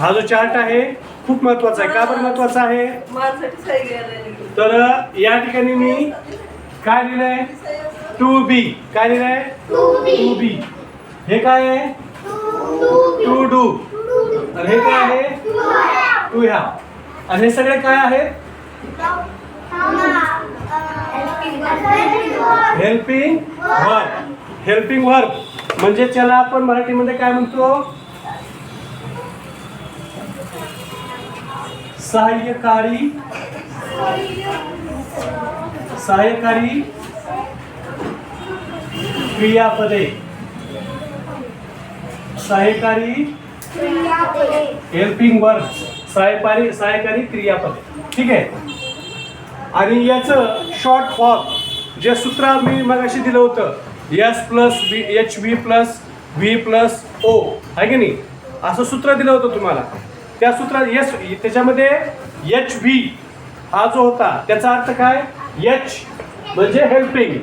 हा जो चार्ट आहे खूप महत्त्वाचा आहे. का बरं महत्त्वाचा आहे. तर या ठिकाणी मी काय लिहिलंय? टू बी काय लिहिलंय? टू बी हे काय आहे? टू डू आणि हे काय आहे? टू ह्या आणि हे सगळे काय आहेत? हेल्पिंग वर्क हेल्पिंग वर्क म्हणजे त्याला आपण मराठीमध्ये काय म्हणतो? सहाय्यकारी सहाय्यकारी क्रियापदे सहाय्यकारी हेल्पिंग वर्क सहाय्यकारी सहाय्यकारी क्रियापदे. ठीक आहे? आणि याचं शॉर्ट फॉर्म जे सूत्र मी मगाशी दिलं होतं S plus B H V plus V plus O आहे की नाही? असं सूत्र दिलं होतं तुम्हाला. त्या सूत्रात एस त्याच्यामध्ये एच व्ही हा जो होता त्याचा अर्थ काय? एच म्हणजे हेल्पिंग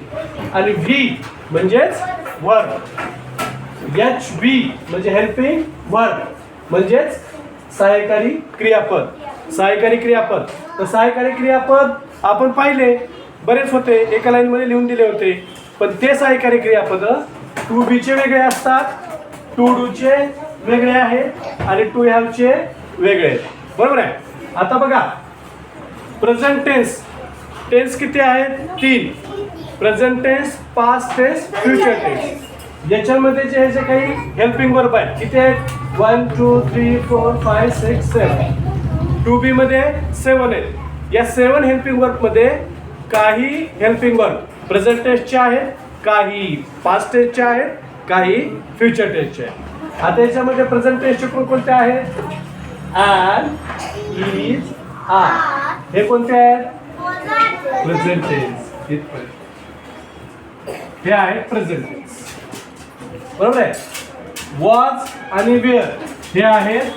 आणि व्ही म्हणजेच वर्क एच व्ही म्हणजे हेल्पिंग वर्क म्हणजेच सहाय्यकारी क्रियापद. सहाय्यकारी क्रियापद. तर सहाय्यकारी क्रियापद आपण पाहिले बरेच होते एका लाईनमध्ये लिहून दिले होते. पण ते सहाय्यकारी क्रियापद टू बीचे वेगळे असतात. टू डूचे वेगळे आहेत आणि टू हॅवचे वेगळे. आहेत बरोबर आहे? आता बघा. प्रेझेंट टेन्स टेन्स किती आहेत? तीन. Present tense past tense future tense याच्यामध्ये जे जे काही हेल्पिंग वर्ब आहेत किती आहेत? One two three four five six seven to be मध्ये सेवन आहेत. या सेवन हेल्पिंग वर्कमध्ये काही हेल्पिंग वर्क प्रेझेंट टेस्टचे आहेत काही पास्ट टेस्टचे आहेत काही फ्युचर टेस्टचे आहेत. आता याच्यामध्ये प्रेझेंट टेस्टचे कोणकोणते आहेत? अँड इज आर हे कोणते आहेत? प्रेझेंट टेन्स इथपर्यंत हे आहे प्रेझेंट टेन्स बरोबर आहे? वॉज आणि वेअर हे आहेत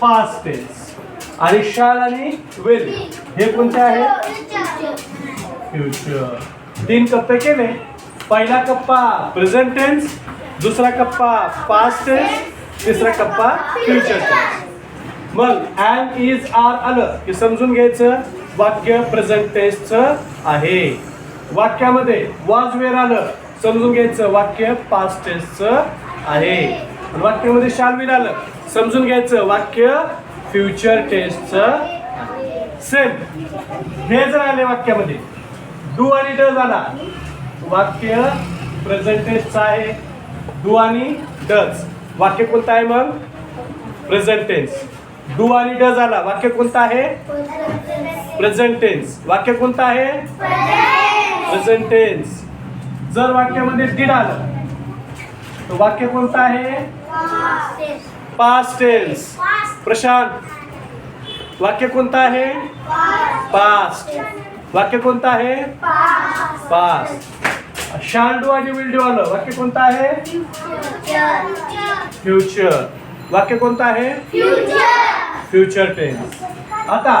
पास्ट टेन्स आणि शाल आणि विल हे कोणते आहेत? फ्युचर तीन कप्पे केले. पहिला कप्पा प्रेझेंट टेन्स दुसरा कप्पा पास्ट टेन्स तिसरा कप्पा फ्युचर मग अँड इज आर आलं की समजून घ्यायचं वाक्य प्रेझेंट टेन्सचं आहे. वाक्यामध्ये वाज वेर आलं समजून घ्यायचं वाक्य पास्ट टेस्टचं आहे. वाक्यामध्ये शालवीन आलं समजून घ्यायचं वाक्य फ्युचर टेस्टचं सेम हे जर आले वाक्यामध्ये डू आणि ड झाला वाक्य प्रेझेंट टेन्सचं आहे डू आणि डच वाक्य कोणतं आहे मग? प्रेझेंट टेन्स डू आणि ड झाला वाक्य कोणतं आहे? प्रेझेंट टेन्स वाक्य कोणतं आहे? प्रेझेंट टेन्स जर वाक्यामध्ये डिड आलं तर वाक्य कोणतं आहे? पास्ट टेन्स प्रशांत वाक्य कोणतं आहे? पास्ट वाक्य कोणतं आहे? पास्ट शांडू आणि विल डू आलं वाक्य कोणतं आहे? फ्युचर वाक्य कोणतं आहे? फ्युचर टेन्स आता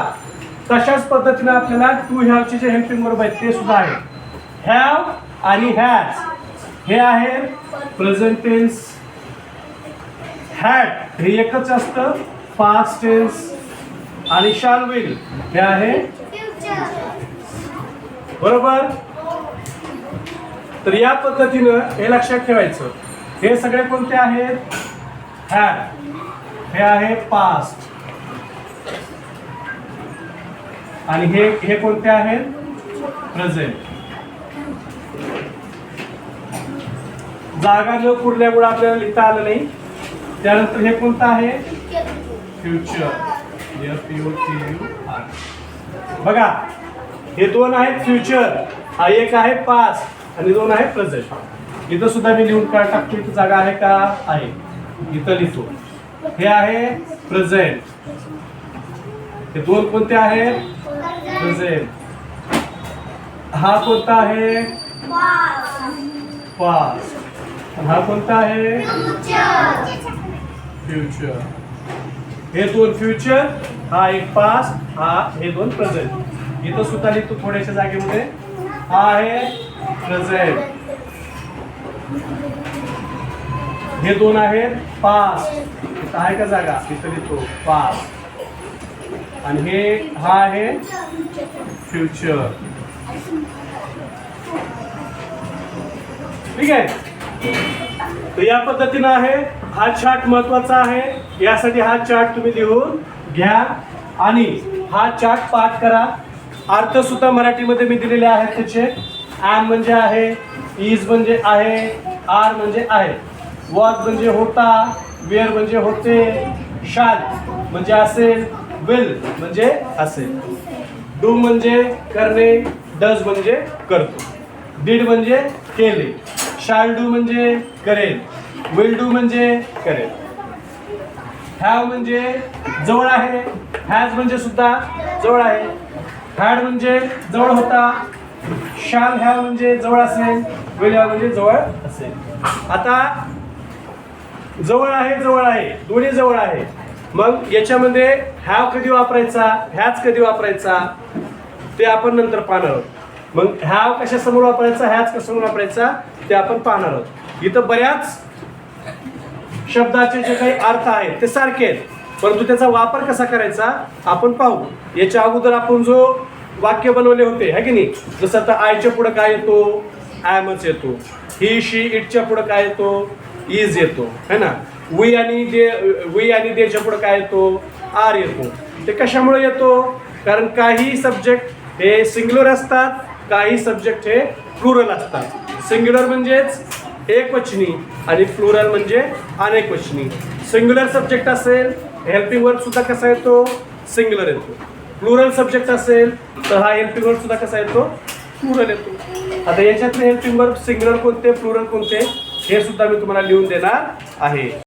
तशाच पद्धतीने आपल्याला टू हॅवचे जे हेल्पिंग वर्ब आहेत ते सुद्धा आहे. हॅव आणि हॅज हे आहे प्रेझेंट टेन्स हॅड हे एकच असतं पास्ट टेन्स आणि शाल विल हे आहे बरोबर? तर या पद्धतीनं हे लक्षात ठेवायचं. हे सगळे कोणते आहेत? हॅड हे आहे पास्ट आणि हे हे कोणते आहेत? प्रेझेंट जागा न पुरल्यामुळे आपल्याला लिहिता आलं नाही. त्यानंतर हे कोणतं आहे? Future F U U R बघा हे दोन आहेत फ्युचर हा एक आहे पास्ट आणि दोन आहे प्रेझेंट इथं सुद्धा मी लिहून काय टाकतो इथं जागा आहे का? आहे. इथं लिहितो. हे आहे प्रेझेंट हे दोन कोणते आहेत प्रेझेंट हा कोणता आहे? पास्ट हा कोणता आहे? फ्युचर. हे दोन फ्युचर हा एक पास्ट हा हे दोन प्रेझेंट इथं सुद्धा लिहितो थोड्याशा जागेमध्ये. हा आहे प्रेझेंट. हे दोन आहेत पास इथं आहे का जागा? इथं लिहितो पास आणि हे हा आहे फ्युचर ठीक आहे? तर या पद्धतीनं आहे. हा चार्ट महत्त्वाचा आहे. यासाठी हा चार्ट तुम्ही लिहून घ्या. आणि हा चार्ट पाठ करा. अर्थ सुद्धा मराठीमध्ये मी दिलेले आहेत त्याचे. ॲम म्हणजे आहे इज म्हणजे आहे आर म्हणजे आहे. वॉज म्हणजे होता वेअर म्हणजे होते शाल म्हणजे असेल विल म्हणजे असेल. डू म्हणजे करणे डज म्हणजे करतो. डीड म्हणजे केले. शाल डू म्हणजे करेल. विल डू म्हणजे करेल. हॅव म्हणजे जवळ आहे. हॅज म्हणजे सुद्धा जवळ आहे. हॅड म्हणजे जवळ होता. शाम ह्या म्हणजे जवळ असेल विल म्हणजे जवळ असेल. आता जवळ आहे जवळ आहे दोन्ही जवळ आहे. मग याच्यामध्ये ह्या कधी वापरायचा ह्याच कधी वापरायचा ते आपण नंतर पाहणार आहोत. मग ह्या कशासमोर वापरायचा ह्याच कशासमोर वापरायचा ते आपण पाहणार आहोत. इथं बऱ्याच शब्दाचे जे काही अर्थ आहेत ते सारखे आहेत. परंतु त्याचा वापर कसा करायचा आपण पाहू. याच्या अगोदर आपण जो वाक्य बनवले होते है की नाही? जसं आता आयच्या पुढं काय येतो? ॲमच येतो. ही शी इटच्या पुढं काय येतो? इज येतो. है ना? वी आणि दे वी आणि देच्या पुढं काय येतो? आर येतो. ते कशामुळे येतो? कारण काही सब्जेक्ट हे सिंग्युलर असतात काही सब्जेक्ट हे प्लुरल असतात. सिंग्युलर म्हणजेच एक वचनी आणि प्लुरल म्हणजे अनेक वचनी सिंग्युलर सब्जेक्ट असेल हेल्पिंग वर्क सुद्धा कसा येतो? सिंग्युलर येतो. प्लुरल सब्जेक्ट असेल तर हा हेल्पिंग वर्क सुद्धा कसा येतो? प्लुरल येतो. आता याच्यातले हेल्पिंग वर्क सिंग्युलर कोणते प्लुरल कोणते हे सुद्धा मी तुम्हाला लिहून देणार आहे.